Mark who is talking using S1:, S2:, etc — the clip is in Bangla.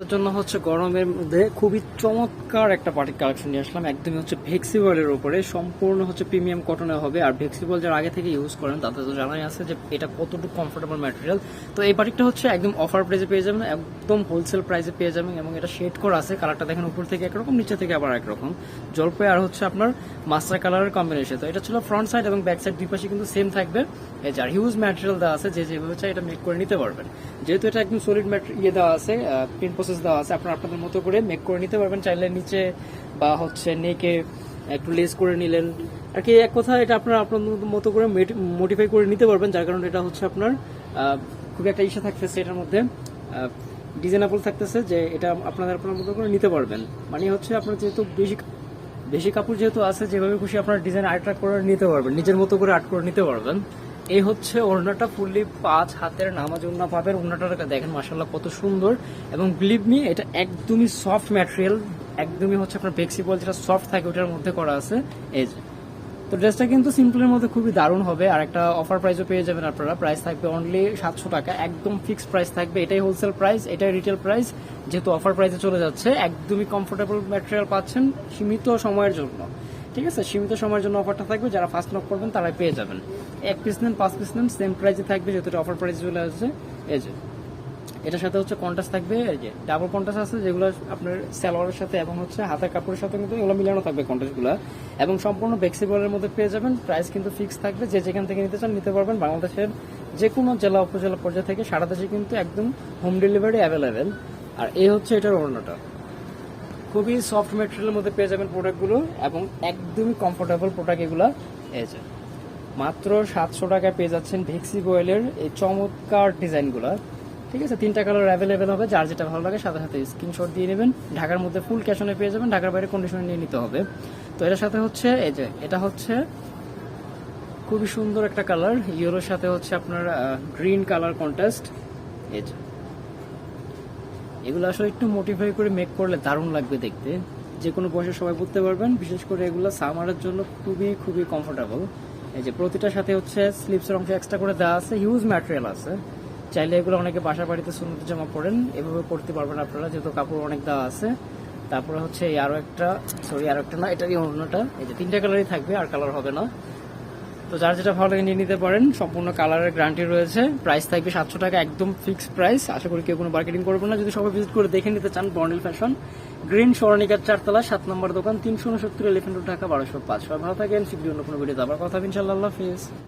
S1: জন্য হচ্ছে গরমের মধ্যে খুবই চমৎকার একটা পার্টি কালেকশন নিয়ে আসলাম। একদমই হচ্ছে ভেক্সিবলের উপরে। সম্পূর্ণ হচ্ছে প্রিমিয়াম কটনে হবে। আর ভেক্সিবল যারা আগে থেকে ইউজ করেন, তাদের তো জানাই আছে যে এটা কতটুকু কমফোর্টেবল ম্যাটেরিয়াল তো এই বাটিকটা হচ্ছে একদম অফার প্রাইসে পেয়ে যাবেন, একদম হোলসেল প্রাইসে পেয়ে যাবেন এবং এটা শেড করা আছে। কালারটা দেখেন উপর থেকে একরকম, নিচে থেকে আবার একরকম। জলপাই আর হচ্ছে আপনার মাস্টার কালারের কম্বিনেশন তো এটা ছিল ফ্রন্ট সাইড এবং ব্যাক সাইড দুই পাশে কিন্তু সেম থাকবে। যার হিউজ ম্যাটেরিয়াল দেওয়া আছে, যে যেভাবে চাই এটা মেক করে নিতে পারবেন। যেহেতু এটা একদম সলিড ম্যাটেরিয়াল ইয়ে দেওয়া আছে প্রসেস দেওয়া আছে, আপনারা আপনাদের মতো করে মেক করে নিতে পারবেন। চাইলে নিচে বা হচ্ছে নেকে একটু লেস করে নিলেন। আর কি এক কথা এটা আপনারা আপনার মতো করে মডিফাই করে নিতে পারবেন, যার কারণে এটা হচ্ছে আপনার খুবই একটা ইসে থাকতেছে এটার মধ্যে। ডিজাইনেবল থাকতেছে যে এটা আপনাদের আপনার মতো করে নিতে পারবেন। মানে হচ্ছে আপনার যেহেতু বেশি বেশি কাপড় যেহেতু আছে, যেভাবে খুশি আপনার ডিজাইন আর্ট করে নিতে পারবেন, নিজের মতো করে আর্ট করে নিতে পারবেন। এই হচ্ছে ওড়নাটা ফুললি পাঁচ হাতের নামাজ ওড়না পাবেন। ওড়নাটা দেখেন মাসাল্লাহ কত সুন্দর। এবং বিলিভ মি এটা একদমই সফট ম্যাটেরিয়াল একদমই হচ্ছে আপনার ফ্লেক্সিবল যেটা সফট থাকে, ওটার মধ্যে করা আছে। যে। তো ড্রেসটা কিন্তু সিম্পলের মধ্যে খুবই দারুণ হবে। আর একটা অফার প্রাইসও পেয়ে যাবেন আপনারা। প্রাইস থাকবে অনলি সাতশো টাকা। একদম ফিক্সড প্রাইস থাকবে। এটাই হোলসেল প্রাইস এটাই রিটেল প্রাইস যেহেতু অফার প্রাইসে চলে যাচ্ছে, একদমই কমফোর্টেবল ম্যাটেরিয়াল পাচ্ছেন সীমিত সময়ের জন্য। ঠিক আছে? সীমিত সময়ের জন্য অফারটা থাকবে। যারা ফার্স্ট নক করবেন, তারাই পেয়ে যাবেন। এক পিস নেন, পাঁচ পিস নেন সেম প্রাইসে থাকবে যেহেতু অফার প্রাইসে চলে আসছে। এই যে, এটার সাথে হচ্ছে কন্টাস থাকবে, এই যে ডাবল কন্টাস আছে, যেগুলো আপনার সালোয়ারের সাথে এবং হচ্ছে হাতের কাপড়ের সাথে কিন্তু এগুলো মিলানো থাকবে কন্টাসগুলো এবং সম্পূর্ণ ফ্লেক্সিবলের মধ্যে পেয়ে যাবেন প্রাইস কিন্তু ফিক্স থাকবে। যে যেখান থেকে নিতে চান, নিতে পারবেন। বাংলাদেশের যে কোনো জেলা, উপজেলা পর্যায়ে থেকে সারা দেশে কিন্তু একদম হোম ডেলিভারি অ্যাভেলেবেল আর এই হচ্ছে এটার ওড়নাটা। খুবই সফট মেটেরিয়ালের মধ্যে পেয়ে যাবেন প্রোডাক্টগুলো এবং একদমই কমফোর্টেবল প্রোডাক্ট এগুলো। এই যে, মাত্র সাতশো টাকায় পেয়ে যাচ্ছেন ভেক্সি গোয়েলের এই চমৎকার ডিজাইনগুলো। ঠিক আছে, তিনটা কালার অ্যাভেলেবেল হবে, যার যেটা ভালো লাগে সাথে সাথে স্ক্রিনশট দিয়ে নেবেন। ঢাকার মধ্যে ফুল ক্যাশনে পেয়ে যাবেন, ঢাকার বাইরে কন্ডিশনে নিয়ে নিতে হবে। তো এটার সাথে হচ্ছে, এই যে, এটা হচ্ছে খুবই সুন্দর একটা কালার ইউরোর সাথে হচ্ছে আপনার গ্রিন কালার কন্ট্রাস্ট এই যে এগুলো আসলে একটু মোটিফাই করে মেক করলে দারুণ লাগবে দেখতে। যে কোনো বয়সে সবাই বুঝতে পারবেন, বিশেষ করে এগুলো সামারের জন্য খুবই খুবই কমফোর্টেবল এই যে প্রতিটার সাথে হচ্ছে স্লিপসের অংশ এক্সট্রা করে দেওয়া আছে হিউজ ম্যাটেরিয়াল আছে। চাইলে এগুলো অনেকে বাসা বাড়িতে সুন্দর জামা পরেন, এভাবে পড়তে পারবেন আপনারা, যেহেতু কাপড় অনেক দেওয়া আছে। তারপরে হচ্ছে এই আরও একটা সরি আরও একটা না, এটারই অন্যটা। এই যে তিনটা কালারই থাকবে, আর কালার হবে না। তো যার যেটা ভালো লাগে নিয়ে নিতে পারেন, সম্পূর্ণ কালারের গ্যারান্টি রয়েছে। প্রাইস থাকবে সাতশো টাকা, একদম ফিক্সড প্রাইস আশা করি কেউ কোনো মার্কেটিং করবেন না। যদি সবাই ভিজিট করে দেখে নিতে চান বর্নিল ফ্যাশন গ্রিন সরণিকার চারতলা, সাত নম্বর দোকান, তিনশো উনসত্তর এলিফেন্ট টাকা বারোশো পাঁচশো ভালো থাকেন, শীঘ্রই অন্য কোনো ভিডিওতে আবার কথা ইনশাল্লাহ হাফিজ।